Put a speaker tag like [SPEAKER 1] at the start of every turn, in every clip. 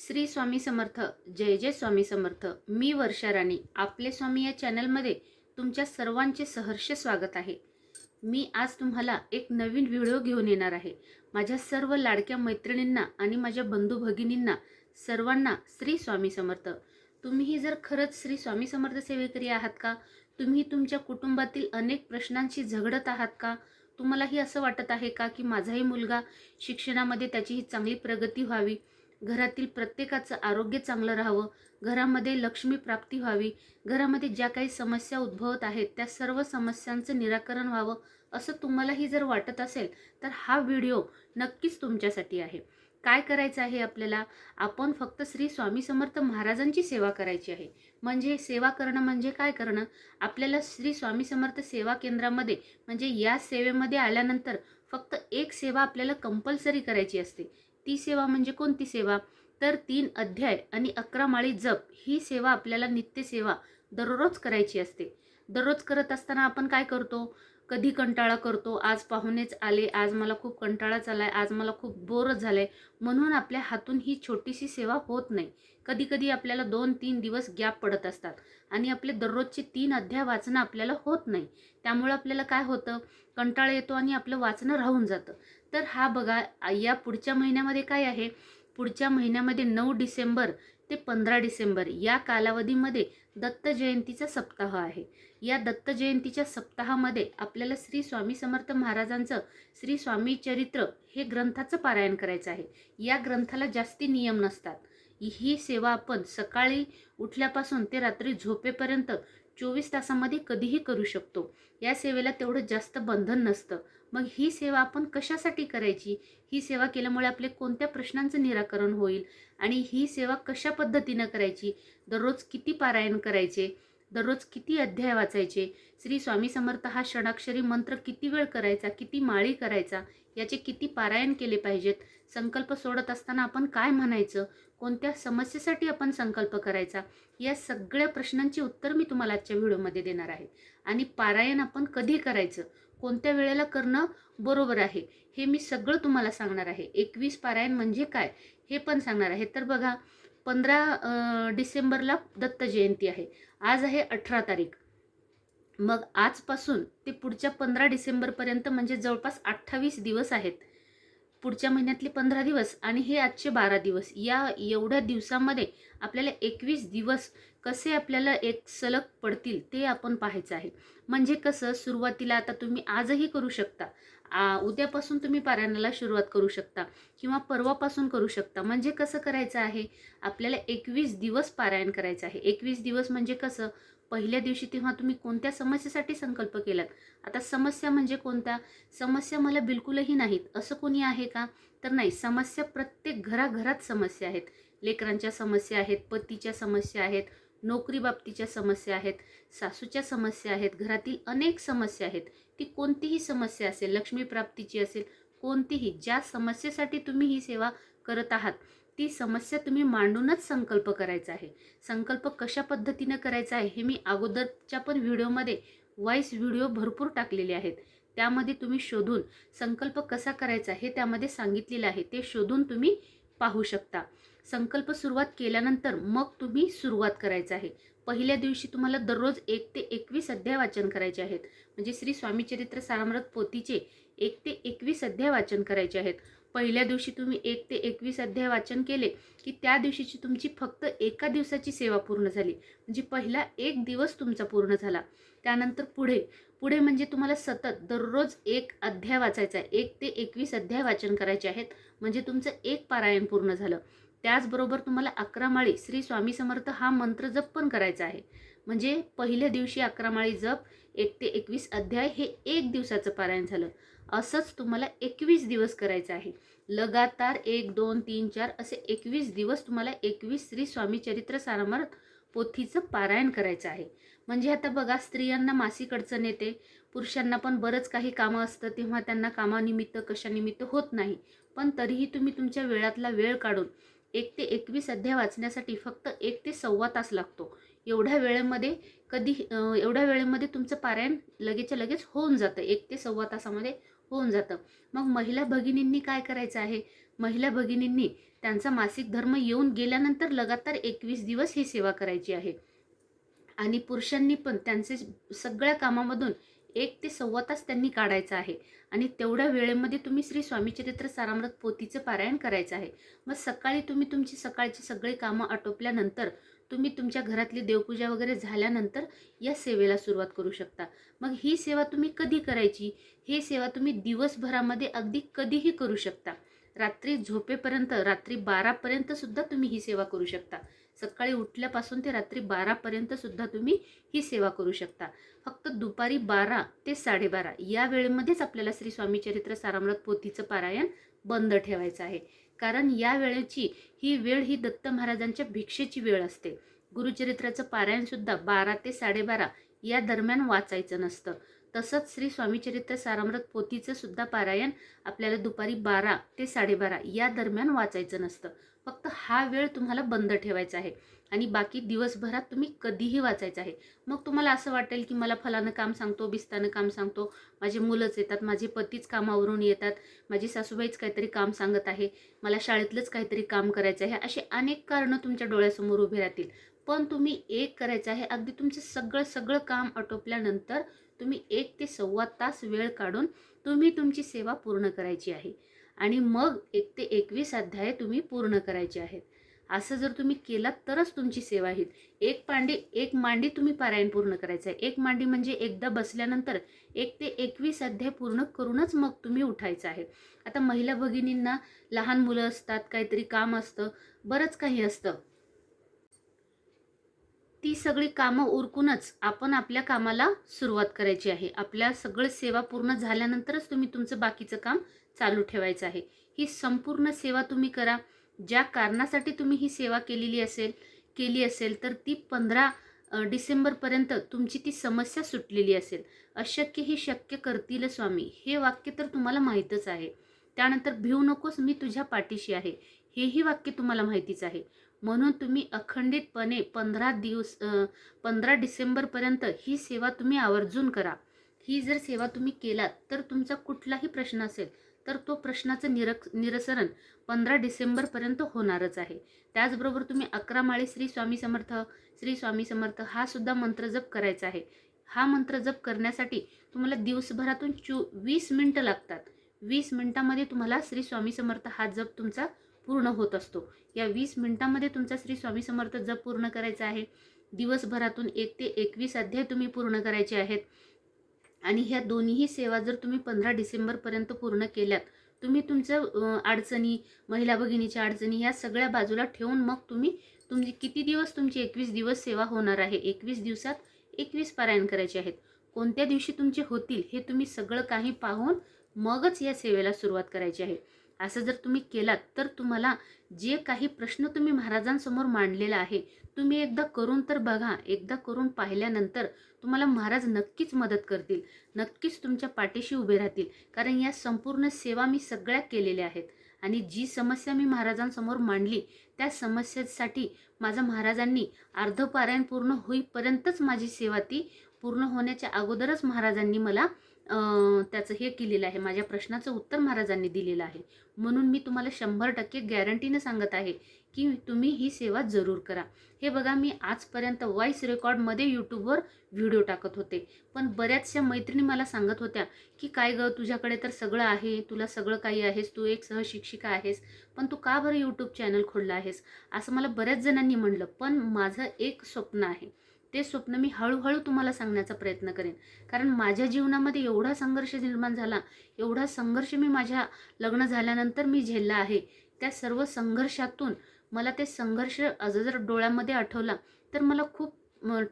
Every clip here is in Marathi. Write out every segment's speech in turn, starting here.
[SPEAKER 1] श्री स्वामी समर्थ जय जय स्वामी समर्थ. मी वर्षा राणी आपले स्वामी या चॅनलमध्ये तुमच्या सर्वांचे सहर्ष स्वागत आहे. मी आज तुम्हाला एक नवीन व्हिडिओ घेऊन येणार आहे. माझ्या सर्व लाडक्या मैत्रिणींना आणि माझ्या बंधू भगिनींना सर्वांना श्री स्वामी समर्थ. तुम्हीही जर खरंच श्री स्वामी समर्थ सेवेकरी आहात का? तुम्ही तुमच्या कुटुंबातील अनेक प्रश्नांशी झगडत आहात का? तुम्हालाही असं वाटत आहे का की माझाही मुलगा शिक्षणामध्ये त्याचीही चांगली प्रगती व्हावी? घरातील प्रत्येकाचं आरोग्य चांगलं राहावं. घरामध्ये लक्ष्मी प्राप्ती व्हावी. घरामध्ये ज्या काही समस्या उद्भवत आहेत त्या सर्व समस्यांचं निराकरण व्हावं असं तुम्हालाही जर वाटत असेल तर हा व्हिडिओ नक्कीच तुमच्यासाठी आहे. काय करायचं आहे आपल्याला? आपण फक्त श्री स्वामी समर्थ महाराजांची सेवा करायची आहे. म्हणजे सेवा करणं म्हणजे काय करणं? आपल्याला श्री स्वामी समर्थ सेवा केंद्रामध्ये म्हणजे या सेवेमध्ये आल्यानंतर फक्त एक सेवा आपल्याला कंपल्सरी करायची असते. ती सेवा म्हणजे कोणती सेवा? तर तीन अध्याय आणि अकरा माळी जप ही सेवा आपल्याला नित्यसेवा दररोज करायची असते. दररोज करत असताना आपण काय करतो? कधी कंटाळा करतो? आज पाहुणेच आले. आज मला खूप कंटाळाच आला आहे आज मला खूप बोरच झाला आहे म्हणून आपल्या हातून ही छोटीशी सेवा होत नाही. कधी कधी आपल्याला दोन तीन दिवस गॅप पडत असतात. आणि आपले दररोजचे तीन अध्याय वाचणं आपल्याला होत नाही. त्यामुळे आपल्याला काय होतं? कंटाळा येतो आणि आपलं वाचणं राहून जातं. तर हा बघा या पुढच्या महिन्यामध्ये काय आहे? पुढच्या महिन्यामध्ये नऊ डिसेंबर ते पंधरा डिसेंबर या कालावधीमध्ये दत्त जयंतीचा सप्ताह आहे. या दत्त जयंतीच्या सप्ताहामध्ये आपल्याला श्री स्वामी समर्थ महाराजांचं श्री स्वामी चरित्र हे ग्रंथाचं पारायण करायचं आहे. या ग्रंथाला जास्ती नियम नसतात. ही सेवा आपण सकाळी उठल्यापासून ते रात्री झोपेपर्यंत चोवीस तासामध्ये कधीही करू शकतो. या सेवेला तेवढं जास्त बंधन नसतं. मग ही सेवा आपण कशासाठी करायची? ही सेवा केल्यामुळे आपले कोणत्या प्रश्नांचं निराकरण होईल? आणि ही सेवा कशा पद्धतीनं करायची? दररोज किती पारायण करायचे? दररोज किती अध्याय वाचायचे? श्री स्वामी समर्थ हा षडाक्षरी मंत्र किती वेळ करायचा? किती माळी करायचा? याचे किती पारायण केले पाहिजेत? संकल्प सोडत असताना आपण काय म्हणायचं? कोणत्या समस्येसाठी आपण संकल्प करायचा या सगळ्या प्रश्नांची उत्तर मी तुम्हाला आजच्या व्हिडिओमध्ये देणार आहे. आणि पारायण आपण कधी करायचं कोणत्या वेळेला करणं बरोबर आहे हे मी सगळं तुम्हाला सांगणार आहे. एकवीस पारायण म्हणजे काय हे पण सांगणार आहे. तर बघा पंधरा डिसेंबरला दत्त जयंती आहे. आज आहे अठरा तारीख. मग आजपासून ते पुढच्या पंधरा डिसेंबरपर्यंत म्हणजे जवळपास अठ्ठावीस दिवस आहेत. पुढच्या महिन्यातले पंधरा दिवस आणि हे आजचे बारा दिवस. या एवढ्या दिवसामध्ये आपल्याला एकवीस दिवस कसे आपल्याला एक सलग पडतील ते आपण पाहायचं आहे. म्हणजे कसं सुरुवातीला आता तुम्ही आजही करू शकता. आ, उद्यापासून तुम्ही पारायणाला सुरुवात करू शकता किंवा परवापासून करू शकता. म्हणजे कसं करायचं आहे? आपल्याला एकवीस दिवस पारायण करायचं आहे. एकवीस दिवस म्हणजे कसं? पहिल्या दिवशी तेव्हा तुम्ही कोणत्या समस्येसाठी संकल्प केलात? आता समस्या म्हणजे कोणत्या समस्या मला बिलकुलही नाहीत. असं कोणी आहे का? तर नाही. समस्या प्रत्येक घराघरात समस्या आहेत. लेकरांच्या समस्या आहेत पतीच्या समस्या आहेत नोकरी बाबतीच्या समस्या आहेत सासूच्या समस्या आहेत घरातील अनेक समस्या आहेत. ती कोणतीही समस्या असेल लक्ष्मी प्राप्तीची असेल कोणतीही ज्या समस्येसाठी तुम्ही ही सेवा करत आहात ती समस्या तुम्ही मांडूनच संकल्प करायचा आहे. संकल्प कशा पद्धतीनं करायचा आहे हे मी अगोदरच्या पण व्हिडिओमध्ये वॉईस व्हिडिओ भरपूर टाकलेले आहेत. त्यामध्ये तुम्ही शोधून संकल्प कसा करायचा हे त्यामध्ये सांगितलेलं आहे. ते शोधून तुम्ही पाहू शकता. संकल्प सुरुवात केल्यानंतर मग तुम्ही सुरुवात करायचं आहे. पहिल्या दिवशी तुम्हाला दररोज एक ते एकवीस अध्याय वाचन करायचे आहेत. म्हणजे श्री स्वामी चरित्र सारामृत पोथीचे एक ते एकवीस अध्याय वाचन करायचे आहेत. पहिल्या दिवशी तुम्ही एक ते एकवीस अध्याय वाचन केले की त्या दिवशीची तुमची फक्त एका दिवसाची सेवा पूर्ण झाली. म्हणजे पहिला एक दिवस तुमचा पूर्ण झाला. त्यानंतर पुढे पुढे म्हणजे तुम्हाला सतत दररोज एक अध्याय वाचायचा आहे. एक ते एकवीस अध्याय वाचन करायचे आहेत. म्हणजे तुमचं एक पारायण पूर्ण झालं. त्याचबरोबर तुम्हाला अकरा माळी श्री स्वामी समर्थ हा मंत्र जप पण करायचा आहे. म्हणजे पहिल्या दिवशी अकरा माळी जप एक ते एकवीस अध्याय हे एक दिवसाचं पारायण झालं. असंच तुम्हाला एकवीस दिवस करायचं आहे. लगातार एक दोन तीन चार असे एकवीस दिवस तुम्हाला एकवीस श्री स्वामी चरित्र सारामर्थ पोथीचं पारायण करायचं आहे. म्हणजे आता बघा स्त्रियांना मासिक अडचण येते पुरुषांना पण बरंच काही कामं असतं तेव्हा त्यांना कामानिमित्त कशानिमित्त होत नाही. पण तरीही तुम्ही तुमच्या वेळातला वेळ काढून एक ते एकवीस अध्याय वाचण्यासाठी फक्त एक ते सव्वा तास लागतो. एवढ्या वेळेमध्ये कधी एवढ्या वेळेमध्ये तुमचं पारायण लगेचच्या लगेच होऊन जातं. एक ते सव्वा तासामध्ये होऊन जातं. मग महिला भगिनींनी काय करायचं आहे? महिला भगिनींनी त्यांचा मासिक धर्म येऊन गेल्यानंतर लगातार एकवीस दिवस ही सेवा करायची आहे. आणि पुरुषांनी पण त्यांचे सगळ्या कामामधून एक ते सव्वा तास त्यांनी काढायचा आहे. आणि तेवढ्या वेळेमध्ये तुम्ही श्री स्वामीचरित्र सारामृत पोथीचं पारायण करायचं आहे. मग सकाळी तुम्ही तुमची सकाळची सगळी कामं आटोपल्यानंतर तुम्ही तुमच्या घरातली देवपूजा वगैरे झाल्यानंतर या सेवेला सुरुवात करू शकता. मग ही सेवा तुम्ही कधी करायची? ही सेवा तुम्ही दिवसभरामध्ये अगदी कधीही करू शकता. रात्री झोपेपर्यंत रात्री बारापर्यंत सुद्धा तुम्ही ही सेवा करू शकता. सकाळी उठल्यापासून ते रात्री बारापर्यंत सुद्धा तुम्ही ही सेवा करू शकता. फक्त दुपारी बारा ते साडेबारा या वेळेमध्येच आपल्याला श्री स्वामी चरित्र सारामृत पोथीचं पारायण बंद ठेवायचं आहे. कारण या वेळेची ही वेळ ही दत्त महाराजांच्या भिक्षेची वेळ असते. गुरुचरित्राचं पारायण सुद्धा बारा ते साडेबारा या दरम्यान वाचायचं नसतं. तसंच श्री स्वामीचरित्र सारामृत पोथीचं सुद्धा पारायण आपल्याला दुपारी बारा ते साडेबारा या दरम्यान वाचायचं नसतं. फक्त हा वेळ तुम्हाला बंद ठेवायचा आहे. आणि बाकी दिवसभरात तुम्ही कधीही वाचायचं आहे. मग तुम्हाला असं वाटेल की मला फलानं काम सांगतो बिस्तानं काम सांगतो. माझे मुलंच येतात माझे पतीच कामावरून येतात. माझी सासूबाईच काहीतरी काम सांगत आहे. मला शाळेतलंच काहीतरी काम करायचं आहे. असे अनेक कारणं तुमच्या डोळ्यासमोर उभे राहतील. पण तुम्ही एक करायचं आहे. अगदी तुमचं सगळं सगळं काम आटोपल्यानंतर तुम्ही एक ते सव्वा तास वेळ काढून तुम्ही तुमची सेवा पूर्ण करायची आहे. आणि मग एक ते एकवीस अध्याय तुम्ही पूर्ण करायचे आहेत. असं जर तुम्ही केलात तरच तुमची सेवा होईल. एक पांडी एक मांडी तुम्ही पारायण पूर्ण करायचं आहे. एक मांडी म्हणजे एकदा बसल्यानंतर एक ते एकवीस अध्याय पूर्ण करूनच मग तुम्ही उठायचं आहे. आता महिला भगिनींना लहान मुलं असतात काहीतरी काम असतं बरंच काही असतं. ती सगळी कामं उरकूनच आपण आपल्या कामाला सुरुवात करायची आहे. आपल्या सगळं सेवा पूर्ण झाल्यानंतरच तुम्ही तुमचं बाकीचं काम चालू ठेवायचं आहे. ही संपूर्ण सेवा तुम्ही करा. ज्या कारणासाठी तुम्ही ही सेवा केलेली असेल केली असेल तर ती पंधरा डिसेंबरपर्यंत तुमची ती समस्या सुटलेली असेल. अशक्य ही शक्य करतील स्वामी. हे वाक्य तर तुम्हाला माहीतच आहे. त्यानंतर भिवू नकोस मी तुझ्या पाठीशी आहे. हेही वाक्य तुम्हाला माहितीच आहे. म्हणून तुम्ही अखंडितपणे पंधरा दिवस पंधरा डिसेंबरपर्यंत ही सेवा तुम्ही आवर्जून करा. ही जर सेवा तुम्ही केलात तर तुमचा कुठलाही प्रश्न असेल तर तो प्रश्नाचं निरक निरसरण पंधरा डिसेंबरपर्यंत होणारच आहे. त्याचबरोबर तुम्ही अकरा माळे श्री स्वामी समर्थ श्री स्वामी समर्थ हा सुद्धा मंत्र जप करायचा आहे. हा मंत्र जप करण्यासाठी तुम्हाला दिवसभरातून चो वीस मिनटं लागतात. वीस मिनटामध्ये तुम्हाला श्री स्वामी समर्थ हा जप तुमचा पूर्ण होत असतो. या वीस मिनटामध्ये तुमचा श्री स्वामी समर्थ जप पूर्ण करायचा आहे. दिवसभरातून एक ते एकवीस अध्याय तुम्ही पूर्ण करायचे आहेत. आणि ह्या दोन्हीही सेवा जर तुम्ही पंधरा डिसेंबरपर्यंत पूर्ण केल्यात तुम्ही तुमचं अडचणी महिला भगिनीच्या अडचणी ह्या सगळ्या बाजूला ठेवून मग तुम्ही तुमची किती दिवस तुमची एकवीस दिवस सेवा होणार आहे? एकवीस दिवसात एकवीस पारायण करायचे आहेत. कोणत्या दिवशी तुमचे होतील हे तुम्ही सगळं काही पाहून मगच या सेवेला सुरुवात करायची आहे. असं जर तुम्ही केलात तर तुम्हाला जे काही प्रश्न तुम्ही महाराजांसमोर मांडलेला आहे तुम्ही एकदा करून तर बघा. एकदा करून पाहिल्यानंतर तुम्हाला महाराज नक्कीच मदत करतील नक्कीच तुमच्या पाठीशी उभे राहतील. कारण या संपूर्ण सेवा मी सगळ्या केलेल्या आहेत. आणि जी समस्या मी महाराजांसमोर मांडली त्या समस्येसाठी माझा महाराजांनी अर्धपारायण पूर्ण होईपर्यंतच माझी सेवा ती पूर्ण होण्याच्या अगोदरच महाराजांनी मला त्याचं हे केलेलं आहे माझ्या प्रश्नाचं उत्तर महाराजांनी दिलेलं आहे. म्हणून मी तुम्हाला शंभर टक्के गॅरंटीनं सांगत आहे की तुम्ही ही सेवा जरूर करा. हे बघा मी आजपर्यंत व्हॉईस रेकॉर्डमध्ये यूट्यूबवर व्हिडिओ टाकत होते. पण बऱ्याचशा मैत्रिणी मला सांगत होत्या की काय गं तुझ्याकडे तर सगळं आहे तुला सगळं काही आहेस तू एक सहशिक्षिका आहेस पण तू का बरं यूट्यूब चॅनल खोलला आहेस? असं मला बऱ्याच जणांनी म्हणलं पण माझं एक स्वप्न आहे. ते स्वप्न मी हळूहळू तुम्हाला सांगण्याचा प्रयत्न करेन. कारण माझ्या जीवनामध्ये एवढा संघर्ष निर्माण झाला एवढा संघर्ष मी माझ्या लग्न झाल्यानंतर मी झेलला आहे. त्या सर्व संघर्षातून मला ते संघर्ष जर डोळ्यामध्ये आठवला तर मला खूप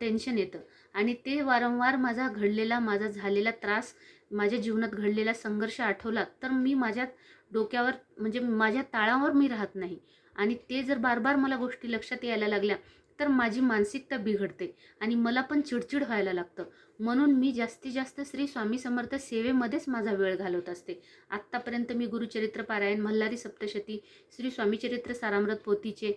[SPEAKER 1] टेन्शन येतं. आणि ते वारंवार माझा घडलेला माझा झालेला त्रास माझ्या जीवनात घडलेला संघर्ष आठवला तर मी माझ्या डोक्यावर म्हणजे माझ्या ताळावर मी राहत नाही. आणि ते जर बार बार मला गोष्टी लक्षात यायला लागल्या तर माझी मानसिकता बिघडते आणि मला पण चिडचिड व्हायला लागतं. म्हणून मी जास्तीत जास्त श्री स्वामी समर्थ सेवेमध्येच माझा वेळ घालवत असते. आत्तापर्यंत मी गुरुचरित्र पारायण मल्हारी सप्तशती श्री स्वामीचरित्र सारामृत पोथीचे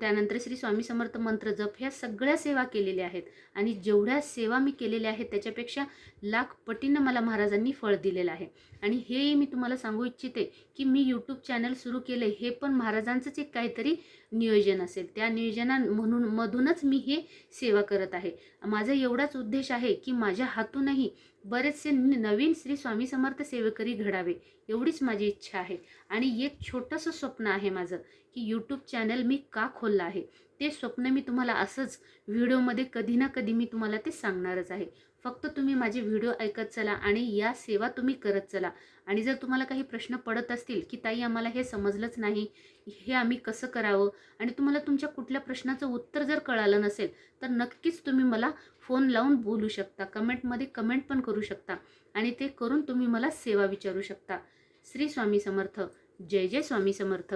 [SPEAKER 1] त्यानंतर श्री स्वामी समर्थ मंत्र जप ह्या सगळ्या सेवा केलेल्या आहेत. आणि जेवढ्या सेवा मी केलेल्या आहेत त्याच्यापेक्षा लाख पटीनं मला महाराजांनी फळ दिलेलं आहे. आणि हेही मी तुम्हाला सांगू इच्छिते की मी यूट्यूब चॅनल सुरू केले हे पण महाराजांचंच एक काहीतरी नियोजन असेल. त्या नियोजना म्हणून मधूनच मी हे सेवा करत आहे. माझा एवढाच उद्देश आहे की माझ्या हातूनही बरेचसे नवीन श्री स्वामी समर्थ सेवेकरी घडावे एवढीच माझी इच्छा आहे. आणि एक छोटंसं स्वप्न आहे माझं की यूट्यूब चॅनल मी का खोललं आहे? ते स्वप्न मी तुम्हाला असंच व्हिडिओमध्ये कधी ना कधी मी तुम्हाला ते सांगणारच आहे. फक्त तुम्ही माझे व्हिडिओ ऐकत चला आणि या सेवा तुम्ही करत चला. आणि जर तुम्हाला काही प्रश्न पडत असतील की ताई आम्हाला हे समजलंच नाही हे आम्ही कसं करावं? आणि तुम्हाला तुमच्या कुठल्या प्रश्नाचं उत्तर जर कळालं नसेल तर नक्कीच तुम्ही मला फोन लावून बोलू शकता. कमेंटमध्ये कमेंट पण करू शकता आणि ते करून तुम्ही मला सेवा विचारू शकता. श्री स्वामी समर्थ. जय जय स्वामी समर्थ.